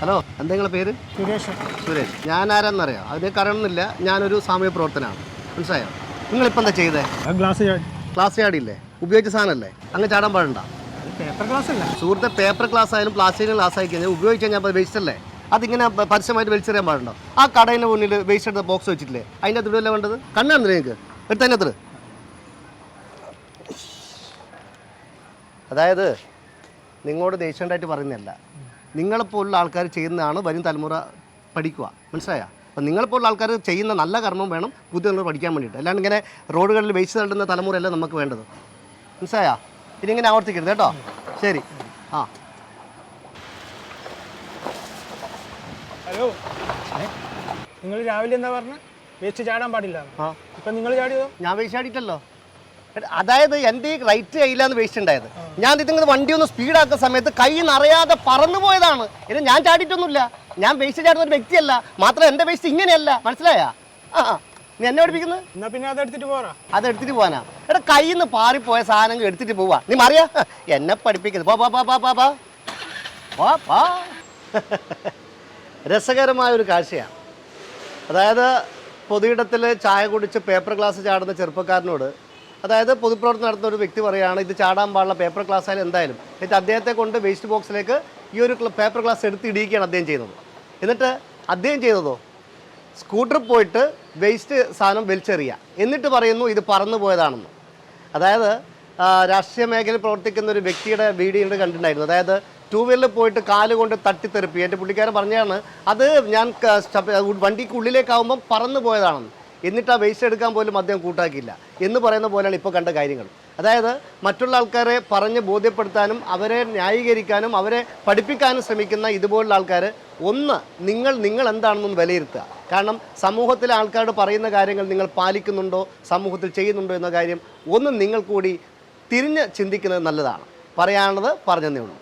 Hello എന്താ നിങ്ങളെ പേര്? സുരേഷ്. സുരേഷ്. ഞാൻ ആരാന്നറിയോ അതിനെ അറിയണമെന്നില്ല ഞാനൊരു സാമൂഹ്യ പ്രവർത്തനമാണ് മനസ്സിലായോ? നിങ്ങളിപ്പോൾ എന്താ ചെയ്തേ? ഗ്ലാസ് ഗ്ലാസ് ക്ലാസ് ചാടിയില്ലേ? ഉപയോഗിച്ച സാധനമല്ലേ? അങ്ങ് ചാടാൻ പാടണ്ട? പേപ്പർ ഗ്ലാസ് അല്ല. സുഹൃത്തെ പേപ്പർ ക്ലാസ് ആയാലും പ്ലാസ്റ്റിക്കിന് ക്ലാസ് ആയി കഴിഞ്ഞാൽ ഉപയോഗിച്ച് കഴിഞ്ഞാൽ അപ്പോൾ വേസ്റ്റ് അല്ലേ? അതിങ്ങനെ പരസ്യമായിട്ട് വലിച്ചെറിയാൻ പാടുണ്ടോ? ആ കടയിന്റെ മുന്നിൽ വേസ്റ്റ് എടുത്ത ബോക്സ് വെച്ചിട്ടില്ലേ? അതിന്റെ അകത്ത് ഇടുവല്ലേ വേണ്ടത്? കണ്ണാണ് നിങ്ങൾക്ക് എടുത്തതിന്റെ അത്ര അതായത് നിങ്ങളോട് ദേഷ്യണ്ടായിട്ട് പറയുന്നതല്ല. നിങ്ങളെപ്പോലുള്ള ആൾക്കാർ ചെയ്യുന്നതാണ് വരും തലമുറ പഠിക്കുക. മനസ്സിലായോ? അപ്പം നിങ്ങളെപ്പോലുള്ള ആൾക്കാർ ചെയ്യുന്ന നല്ല കർമ്മം വേണം പുതിയ തലമുറ പഠിക്കാൻ വേണ്ടിയിട്ട്. അല്ലാണ്ട് ഇങ്ങനെ റോഡുകളിൽ വേസ്റ്റ് തള്ളുന്ന തലമുറയല്ല നമുക്ക് വേണ്ടത്. മനസ്സിലായോ? ഇനി ഇങ്ങനെ ആവർത്തിക്കരുത് കേട്ടോ. ശരി. ആ. ഹലോ. നിങ്ങൾ രാവിലെ എന്താ പറഞ്ഞ? വേസ്റ്റ് ചാടാൻ പാടില്ല. ആ. ഇപ്പം നിങ്ങൾ ചാടിയോ ഞാൻ വേസ്റ്റ് ചാടിയിട്ടല്ലോ. അതായത് എന്റെ ഈ റൈറ്റ് കയ്യിലാണ് വേസ്റ്റ് ഉണ്ടായത്. ഞാൻ ഇതിങ്ങനെ വണ്ടി ഒന്ന് സ്പീഡാക്കുന്ന സമയത്ത് കൈ നിറയാതെ പറന്നു പോയതാണ്. ഇത് ഞാൻ ചാടിയിട്ടൊന്നുമില്ല. ഞാൻ വേസ്റ്റ് ചാടുന്ന ഒരു വ്യക്തിയല്ല. മാത്രം എന്റെ വേസ്റ്റ് ഇങ്ങനെയല്ല. മനസ്സിലായ? ആ നീ എന്നെ പഠിപ്പിക്കുന്നത് എന്നാ പിന്നെ അത് എടുത്തിട്ട് പോരാ അത് എടുത്തിട്ട് പോകാനാ എടാ കയ്യിൽ നിന്ന് പാറിപ്പോയ സാധനങ്ങൾ എടുത്തിട്ട് പോവാ. നീ മറിയാ? എന്നെ പഠിപ്പിക്കുന്നത് പോ പോ പോ പോ പോ പോ. പോ രസകരമായ ഒരു കാഴ്ചയാണ് അതായത് പൊതുയിടത്തിൽ ചായ കുടിച്ച് പേപ്പർ ഗ്ലാസ് ചാടുന്ന ചെറുപ്പക്കാരനോട് അതായത് പൊതുപ്രവർത്തനം നടത്തുന്ന ഒരു വ്യക്തി പറയുകയാണ് ഇത് ചാടാൻ പാടുള്ള പേപ്പർ ക്ലാസ് ആയാലും എന്തായാലും. എന്നിട്ട് അദ്ദേഹത്തെ കൊണ്ട് വേസ്റ്റ് ബോക്സിലേക്ക് ഈ ഒരു പേപ്പർ ക്ലാസ് എടുത്ത് ഇടിയിക്കുകയാണ് അദ്ദേഹം ചെയ്യുന്നത്. എന്നിട്ട് അദ്ദേഹം ചെയ്തതോ? സ്കൂട്ടറിൽ പോയിട്ട് വേസ്റ്റ് സാധനം വലിച്ചെറിയുക. എന്നിട്ട് പറയുന്നു ഇത് പറന്നു പോയതാണെന്ന്. അതായത് രാഷ്ട്രീയ മേഖലയിൽ പ്രവർത്തിക്കുന്ന ഒരു വ്യക്തിയുടെ വീഡിയോ കണ്ടിട്ടുണ്ടായിരുന്നു. അതായത് ടൂ വീലറിൽ പോയിട്ട് കാലുകൊണ്ട് തട്ടിത്തെറിപ്പി എന്റെ പുള്ളിക്കാരൻ പറഞ്ഞാണ് അത് ഞാൻ വണ്ടിക്കുള്ളിലേക്കാവുമ്പം പറന്നു പോയതാണെന്ന്. എന്നിട്ട് ആ വേസ്റ്റ് എടുക്കാൻ പോലും അദ്ദേഹം കൂട്ടാക്കിയില്ല. എന്ന് പറയുന്ന പോലെയാണ് ഇപ്പോൾ കണ്ട കാര്യങ്ങൾ. അതായത് മറ്റുള്ള ആൾക്കാരെ പറഞ്ഞ് ബോധ്യപ്പെടുത്താനും അവരെ ന്യായീകരിക്കാനും അവരെ പഠിപ്പിക്കാനും ശ്രമിക്കുന്ന ഇതുപോലുള്ള ആൾക്കാർ ഒന്ന് നിങ്ങൾ നിങ്ങൾ എന്താണെന്നൊന്ന് വിലയിരുത്തുക. കാരണം സമൂഹത്തിലെ ആൾക്കാരോട് പറയുന്ന കാര്യങ്ങൾ നിങ്ങൾ പാലിക്കുന്നുണ്ടോ സമൂഹത്തിൽ ചെയ്യുന്നുണ്ടോ എന്ന കാര്യം ഒന്ന് നിങ്ങൾ കൂടി തിരിഞ്ഞ് ചിന്തിക്കുന്നത് നല്ലതാണ്. പറയാനുള്ളത് പറഞ്ഞതേ ഉള്ളൂ.